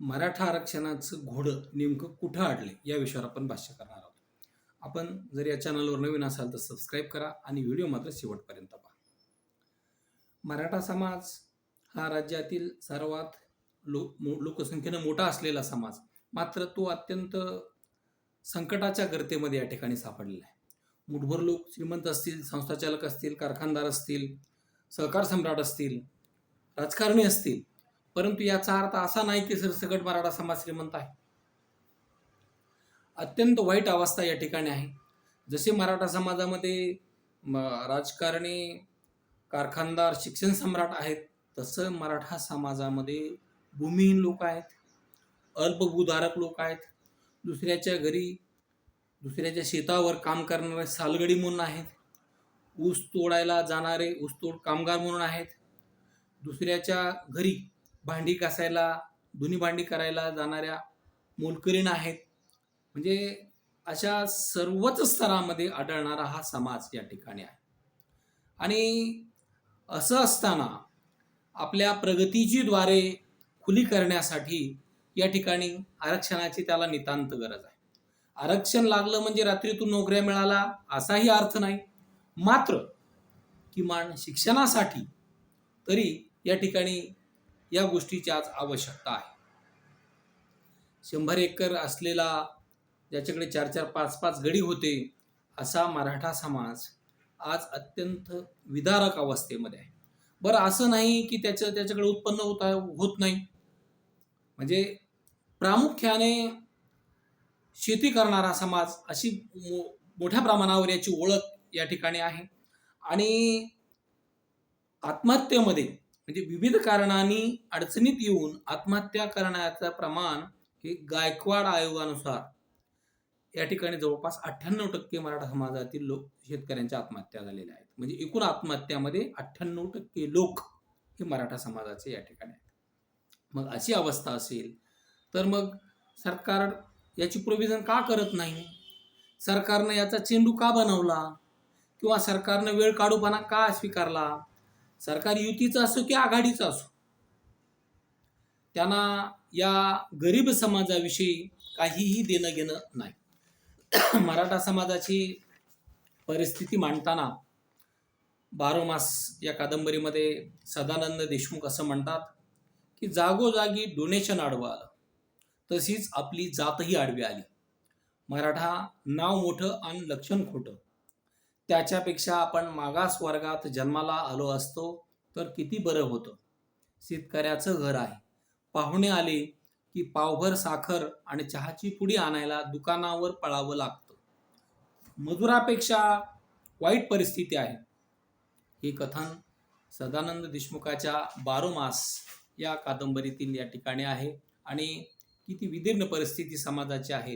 मराठा आरक्षणाचं घोडं नेमकं कुठं अडले या विषयावर आपण भाष्य करणार आहोत. आपण जर या चॅनलवर नवीन असाल तर सबस्क्राईब करा आणि व्हिडिओ मात्र शेवटपर्यंत पहा. मराठा समाज हा राज्यातील सर्वात लो मो लोकसंख्येनं मोठा असलेला समाज. मात्र तो अत्यंत संकटाच्या गर्तेमध्ये या ठिकाणी सापडलेला आहे. मुठभर लोक श्रीमंत असतील संस्थाचालक असतील कारखानदार असतील सहकार सम्राट असतील राजकारणी असतील परंतु याचा अर्थ असा नाही की सरसकट मराठा समाज श्रीमंत आहे. अत्यंत वाईट अवस्था या ठिकाणी आहे. जसे मराठा समाजामध्ये म, राजकारणी कारखानदार शिक्षण सम्राट आहेत तसं मराठा समाजामध्ये भूमिहीन लोक आहेत अल्पभूधारक लोक आहेत. दुसऱ्याच्या घरी दुसऱ्याच्या शेतावर काम करणारे सालगडी म्हणून आहेत. ऊस तोडायला जाणारे ऊसतोड कामगार म्हणून आहेत. दुसऱ्याच्या घरी भांडी घासायला धुनी भांडी करायला जाणाऱ्या मोलकरीण आहेत. म्हणजे अशा सर्वच स्तरामध्ये आढळणारा हा समाज या ठिकाणी आहे. आणि असं असताना आपल्या प्रगतीची द्वारे खुली करण्यासाठी या ठिकाणी आरक्षणाची त्याला नितांत गरज आहे. आरक्षण लागलं म्हणजे रात्रीतून नोकऱ्या मिळाला असाही अर्थ नाही. मात्र किमान शिक्षणासाठी तरी या ठिकाणी या गोष्टीची आज आवश्यकता आहे. शंभर एकर असलेला ज्याच्याकडे चार चार पाच पाच गडी होते असा मराठा समाज आज अत्यंत विदारक अवस्थेमध्ये आहे. बरं असं नाही की त्याचं त्याच्याकडे उत्पन्न होत आहे होत नाही. म्हणजे प्रामुख्याने शेती करणारा समाज अशी मो मोठ्या प्रमाणावर याची ओळख या ठिकाणी आहे. आणि आत्महत्येमध्ये म्हणजे विविध कारणांनी अडचणीत येऊन आत्महत्या करण्याचं प्रमाण हे गायकवाड आयोगानुसार या ठिकाणी जवळपास अठ्ठ्याण्णव टक्के मराठा समाजातील लोक शेतकऱ्यांच्या आत्महत्या झालेल्या आहेत. म्हणजे एकूण आत्महत्यामध्ये अठ्ठ्याण्णव टक्के लोक हे मराठा समाजाचे या ठिकाणी आहेत. मग अशी अवस्था असेल तर मग सरकार याची प्रोव्हिजन का करत नाही? सरकारनं याचा चेंडू का बनवला? किंवा सरकारनं वेळ काढूपणा का स्वीकारला? सरकार युतीचं असो की आघाडीचं असो. त्यांना या गरीब समाजाविषयी काहीही देणं घेणं नाही. मराठा समाजाची परिस्थिती मांडताना बारोमास या कादंबरीमध्ये सदानंद देशमुख असं म्हणतात की जागोजागी डोनेशन आडवं आलं. तशीच आपली जातही आडवी आली. मराठा नाव मोठं आणि लक्षण खोटं. त्याच्यापेक्षा आपण मागास वर्गात जन्माला आलो असतो तर किती बरं होतं? शेतकऱ्याचं घर आहे. पाहुणे आले की पावभर साखर आणि चहाची पुडी आणायला दुकानावर पळावं लागतं. मजुरापेक्षा वाईट परिस्थिती आहे. हे कथन सदानंद देशमुखाच्या बारोमास या कादंबरीतील या ठिकाणी आहे आणि किती विदीर्ण परिस्थिती समाजाची आहे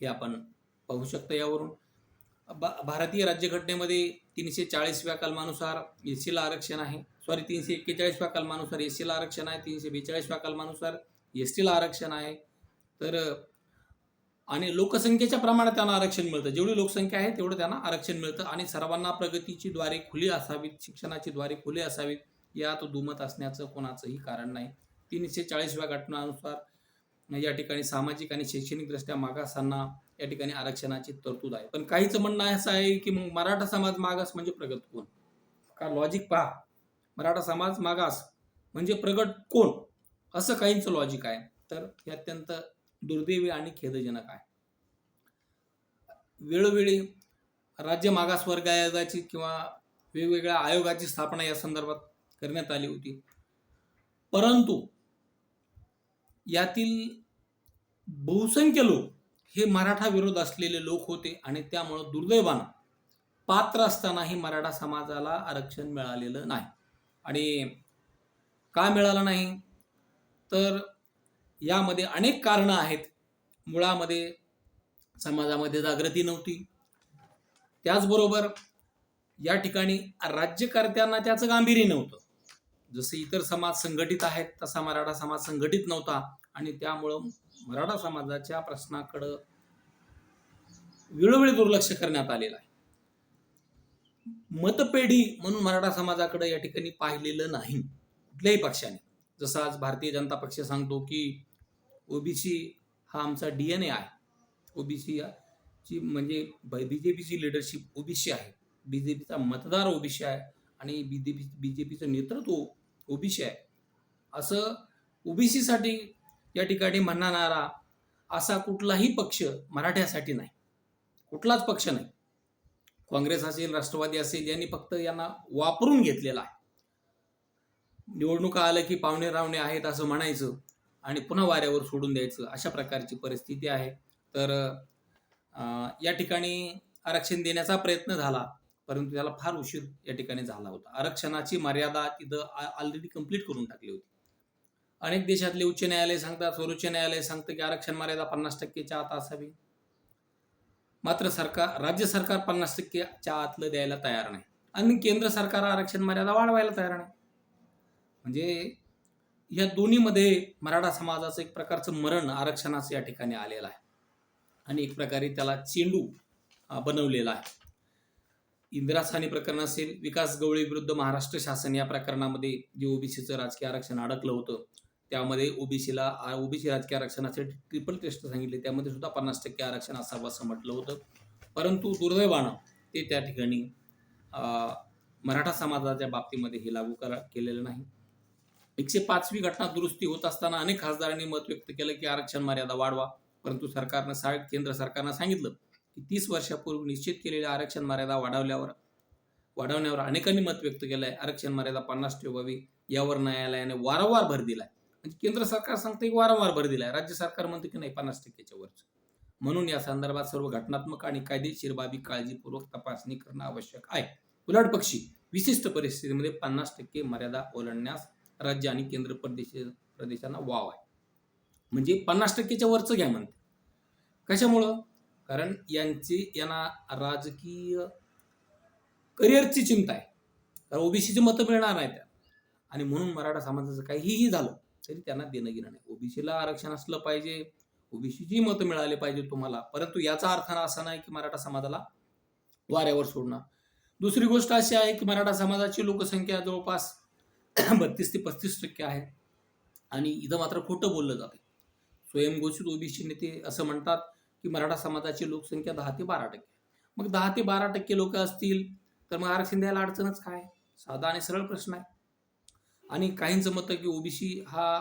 हे आपण पाहू शकतो यावरून. बा भारतीय राज्यघटनेमध्ये तीनशे चाळीसव्या कलमानुसार एस सीला आरक्षण आहे. सॉरी तीनशे एक्केचाळीसव्या कलमानुसार एस सीला आरक्षण आहे. तीनशे बेचाळीसव्या कलमानुसार एस टीला आरक्षण आहे. तर आणि लोकसंख्येच्या प्रमाणात त्यांना आरक्षण मिळतं. जेवढी लोकसंख्या आहे तेवढं त्यांना आरक्षण मिळतं. आणि सर्वांना प्रगतीची द्वारे खुली असावीत शिक्षणाची द्वारे खुली असावीत यात दुमत असण्याचं कोणाचंही कारण नाही. तीनशे चाळीसव्या घटनानुसार या ठिकाणी सामाजिक आणि शैक्षणिकदृष्ट्या मागासांना या ठिकाणी आरक्षणाची तरतूद आहे. पण काहीचं म्हणणं असं आहे की मग मराठा समाज मागास म्हणजे प्रगत कोण? का लॉजिक पहा. मराठा समाज मागास म्हणजे प्रगत कोण? असं काहींचं लॉजिक आहे. तर हे अत्यंत दुर्दैवी आणि खेदजनक आहे. वेळोवेळी राज्य मागासवर्ग आयोगाची किंवा वेगवेगळ्या आयोगाची स्थापना या संदर्भात करण्यात आली होती. परंतु यातील बहुसंख्य लोक हे मराठा विरोध असलेले लोक होते आणि त्यामुळं दुर्दैवानं पात्र असतानाही मराठा समाजाला आरक्षण मिळालेलं नाही. आणि का मिळालं नाही? तर यामध्ये अनेक कारणं आहेत. मुळामध्ये समाजामध्ये जागृती नव्हती. त्याचबरोबर या ठिकाणी राज्यकर्त्यांना त्याचं गांभीर्य नव्हतं. जसं इतर समाज संघटित आहेत तसा मराठा समाज संघटित नव्हता. आणि त्यामुळं मराठा समाजाच्या प्रश्नाकडं वेळोवेळी दुर्लक्ष करण्यात आलेलं आहे. मतपेढी म्हणून मराठा समाजाकडे या ठिकाणी पाहिलेलं नाही कुठल्याही पक्षाने. जसं आज भारतीय जनता पक्ष सांगतो की ओबीसी हा आमचा डी एन ए आहे. ओबीसी ची म्हणजे बी जे पीची लिडरशिप ओबीसी आहे. बी जे पीचा मतदार ओबीसी आहे आणि B J P B J पीचं नेतृत्व ओबीसी आहे. असं ओबीसीसाठी या ठिकाणी म्हणणारा असा कुठलाही पक्ष मराठ्यासाठी नाही. कुठलाच पक्ष नाही. काँग्रेस असेल राष्ट्रवादी असेल यांनी फक्त यांना वापरून घेतलेला आहे. निवडणुका आलं की पाहुणे रावणे आहेत असं म्हणायचं आणि पुन्हा वाऱ्यावर सोडून द्यायचं अशा प्रकारची परिस्थिती आहे. तर अं, या ठिकाणी आरक्षण देण्याचा प्रयत्न झाला. परंतु त्याला फार उशीर या ठिकाणी झाला होता. आरक्षणाची मर्यादा तिथं ऑलरेडी कंप्लीट करून टाकली होती. अनेक देशातले उच्च न्यायालय सांगतात सर्वोच्च न्यायालय सांगतं की आरक्षण मर्यादा पन्नास टक्केच्या आत असावी. मात्र सरकार राज्य सरकार पन्नास टक्केच्या आतलं द्यायला तयार नाही. आणि केंद्र सरकार आरक्षण मर्यादा वाढवायला तयार नाही. म्हणजे या दोन्हीमध्ये मराठा समाजाचं एक प्रकारचं मरण आरक्षणाचं या ठिकाणी आलेलं आहे. आणि एक प्रकारे त्याला चेंडू बनवलेला आहे. इंदिरासानी प्रकरण असेल विकास गवळी विरुद्ध महाराष्ट्र शासन या प्रकरणामध्ये जे ओबीसीचं राजकीय आरक्षण अडकलं होतं त्यामध्ये ओबीसीला ओबीसी राजकीय आरक्षणासाठी ट्रिपल टेस्ट सांगितले. त्यामध्ये सुद्धा पन्नास टक्के आरक्षण असावं असं म्हटलं होतं. परंतु दुर्दैवानं ते त्या ठिकाणी मराठा समाजाच्या बाबतीमध्ये हे लागू करा केलेलं नाही. एकशे पाचवी घटना दुरुस्ती होत असताना अनेक खासदारांनी मत व्यक्त केलं की आरक्षण मर्यादा वाढवा. परंतु सरकारनं सा केंद्र सरकारनं सांगितलं की तीस वर्षापूर्वी निश्चित केलेल्या आरक्षण मर्यादा वाढवल्यावर वाढवण्यावर अनेकांनी मत व्यक्त केलं आहे. आरक्षण मर्यादा पन्नास ठेवावी यावर न्यायालयाने वारंवार भर दिलाय. म्हणजे केंद्र सरकार सांगतं की वारंवार भर दिलाय. राज्य सरकार म्हणतं की नाही पन्नास टक्क्याच्या वरच. म्हणून या संदर्भात सर्व घटनात्मक आणि कायदेशीर बाबी काळजीपूर्वक तपासणी करणं आवश्यक आहे. उलट पक्षी विशिष्ट परिस्थितीमध्ये पन्नास टक्के मर्यादा ओलांडण्यास राज्य आणि केंद्र प्रदेश प्रदेशांना वाव आहे. म्हणजे पन्नास टक्केच्या वरचं घ्या म्हणते. कशामुळं? कारण यांची यांना राजकीय करिअरची चिंता आहे. कारण ओबीसीची मतं मिळणार नाही त्या आणि म्हणून मराठा समाजाचं काहीही झालं तरी त्यांना देणं घेणं नाही. ओबीसीला आरक्षण असलं पाहिजे ओबीसीची मतं मिळाले पाहिजे तुम्हाला. परंतु याचा अर्थ असा नाही की मराठा समाजाला वाऱ्यावर सोडणार. दुसरी गोष्ट अशी आहे की मराठा समाजाची लोकसंख्या जवळपास बत्तीस ते पस्तीस टक्के आहे. आणि इथं मात्र खोटं बोललं जाते स्वयंघोषित ओबीसी नेते असं म्हणतात की मराठा समाजाची लोकसंख्या दहा ते बारा टक्के. मग दहा ते बारा टक्के लोक असतील तर मग आरक्षण द्यायला अडचणच काय? साधा आणि सरळ प्रश्न आहे. आणि काहींचं मत की ओबीसी हा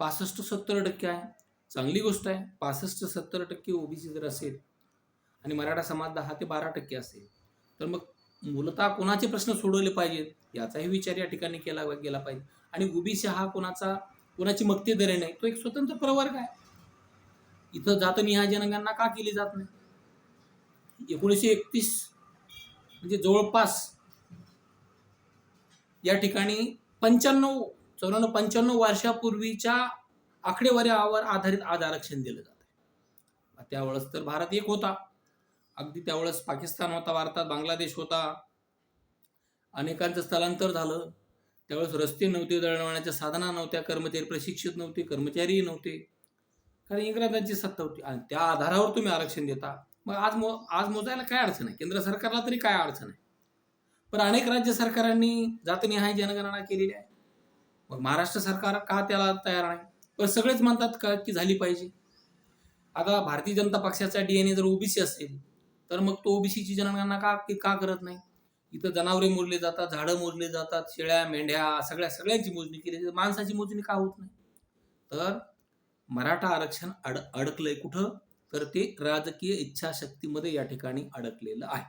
पासष्ट सत्तर टक्के आहे. चांगली गोष्ट आहे पासष्ट सत्तर टक्के ओबीसी जर असेल आणि मराठा समाज दहा ते बारा टक्के असेल तर मग मूलतः कोणाचे प्रश्न सोडवले पाहिजेत? याचाही विचार या ठिकाणी केला गेला पाहिजे. आणि ओबीसी हा कोणाचा कोणाची मक्तेदरी नाही तो एक स्वतंत्र प्रवर्ग आहे. इथं जातनिहाय जनगणना का केली जात नाही? एकोणीसशे एकतीस म्हणजे जवळपास या ठिकाणी पंच्याण्णव चौऱ्याण्णव पंच्याण्णव वर्षापूर्वीच्या आकडेवारीवर आधारित आज आरक्षण दिलं जात आहे. त्यावेळेस तर भारत एक होता. अगदी त्यावेळेस पाकिस्तान होता भारतात बांगलादेश होता. अनेकांचं स्थलांतर झालं. त्यावेळेस रस्ते नव्हते दळणवळणाच्या साधना नव्हत्या कर्मचारी प्रशिक्षित नव्हते कर्मचारीही नव्हते. कारण इंग्रजांची सत्ता होती. आणि त्या आधारावर तुम्ही आरक्षण देता. मग आज मो आज मोजायला काय अडचण आहे? केंद्र सरकारला तरी काय अडचण आहे? पण अनेक राज्य सरकारांनी जातनिहाय जनगणना केलेली आहे. मग महाराष्ट्र सरकार का त्याला तयार नाही? पण सगळेच म्हणतात का की झाली पाहिजे. आता भारतीय जनता पक्षाचा डीएनए जर ओबीसी असेल तर मग तो ओबीसीची जनगणना का की का करत नाही? इथं जनावरे मोजले जातात झाडं मोजले जातात शेळ्या मेंढ्या सगळ्या सगळ्यांची मोजणी केली जाते. माणसाची मोजणी का होत नाही? तर मराठा आरक्षण अड अडकलंय कुठं? तर ते राजकीय इच्छाशक्तीमध्ये या ठिकाणी अडकलेलं आहे.